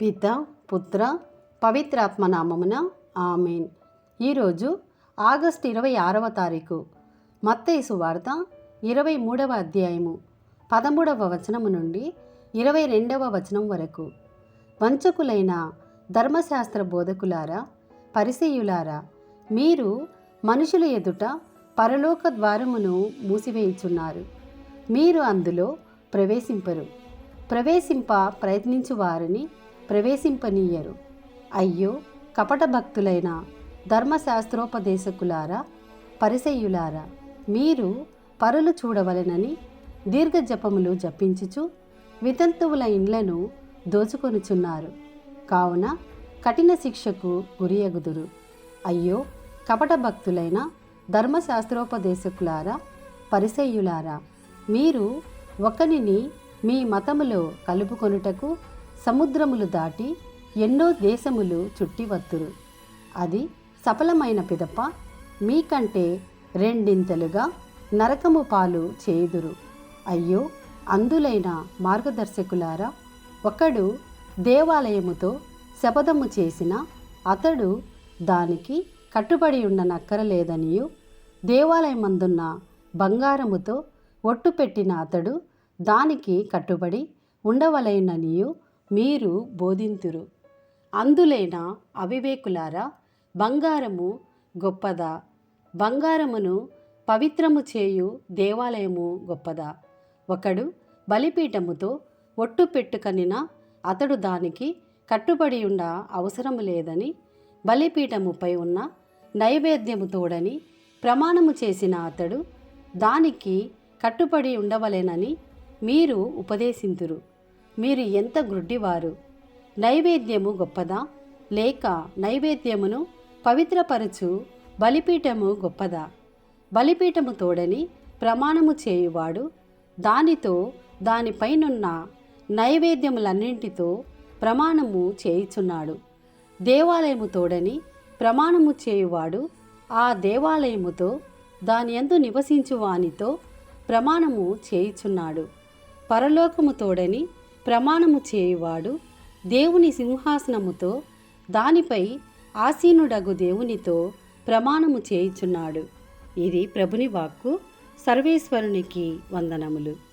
పిత పుత్ర పవిత్రాత్మ నామమున ఆమెన్. ఈరోజు ఆగస్ట్ ఇరవై ఆరవ తారీఖు మత్తేసు వార్త ఇరవై మూడవ అధ్యాయము పదమూడవ వచనము నుండి ఇరవై రెండవ వచనం వరకు. వంచకులైన ధర్మశాస్త్ర బోధకులారా పరిసెయులారా మీరు మనుషుల ఎదుట పరలోక ద్వారమును మూసివేయించున్నారు. మీరు అందులో ప్రవేశింపరు. ప్రవేశింప ప్రయత్నించు వారిని ప్రవేశింపనీయరు. అయ్యో కపట భక్తులైన ధర్మశాస్త్రోపదేశకులారా పరిసయ్యులారా మీరు పరులు చూడవలెనని దీర్ఘ జపములు జపించుచు వితంతువుల ఇండ్లను దోచుకొనుచున్నారు. కావున కఠిన శిక్షకు గురియగుదురు. అయ్యో కపట భక్తులైన ధర్మశాస్త్రోపదేశకులారా పరిసయ్యులారా మీరు ఒకనిని మీ మతములో కలుపుకొనుటకు సముద్రములు దాటి ఎన్నో దేశములు చుట్టి వత్తురు అది సఫలమైన పిదప మీకంటే రెండింతలుగా నరకము పాలు చేయుదురు. అయ్యో అందులైన మార్గదర్శకులారా ఒకడు దేవాలయముతో శపథము చేసిన అతడు దానికి కట్టుబడి ఉండనక్కరలేదనియు దేవాలయమందున్న బంగారముతో ఒట్టు పెట్టిన అతడు దానికి కట్టుబడి ఉండవలెననియు మీరు బోధింతురు. అందులైన అవివేకులారా బంగారము గొప్పదా? బంగారమును పవిత్రము చేయు దేవాలయము గొప్పదా? ఒకడు బలిపీఠముతో ఒట్టు పెట్టుకనిన అతడు దానికి కట్టుబడి ఉండ అవసరం లేదని బలిపీఠముపై ఉన్న నైవేద్యము తోడని ప్రమాణము చేసిన అతడు దానికి కట్టుబడి ఉండవలేనని మీరు ఉపదేశింతురు. మీరు ఎంత గ్రుడ్డివారు? నైవేద్యము గొప్పదా? లేక నైవేద్యమును పవిత్రపరచు బలిపీఠము గొప్పదా? బలిపీఠము తోడని ప్రమాణము చేయువాడు దానితో దానిపైనున్న నైవేద్యములన్నింటితో ప్రమాణము చేయుచున్నాడు. దేవాలయము తోడని ప్రమాణము చేయువాడు ఆ దేవాలయముతో దాని యందు నివసించు వానితో ప్రమాణము చేయుచున్నాడు. పరలోకము తోడని ప్రమాణము చేయువాడు దేవుని సింహాసనముతో దానిపై ఆసీనుడగు దేవునితో ప్రమాణము చేయుచున్నాడు. ఇది ప్రభుని వాక్కు. సర్వేశ్వరునికి వందనములు.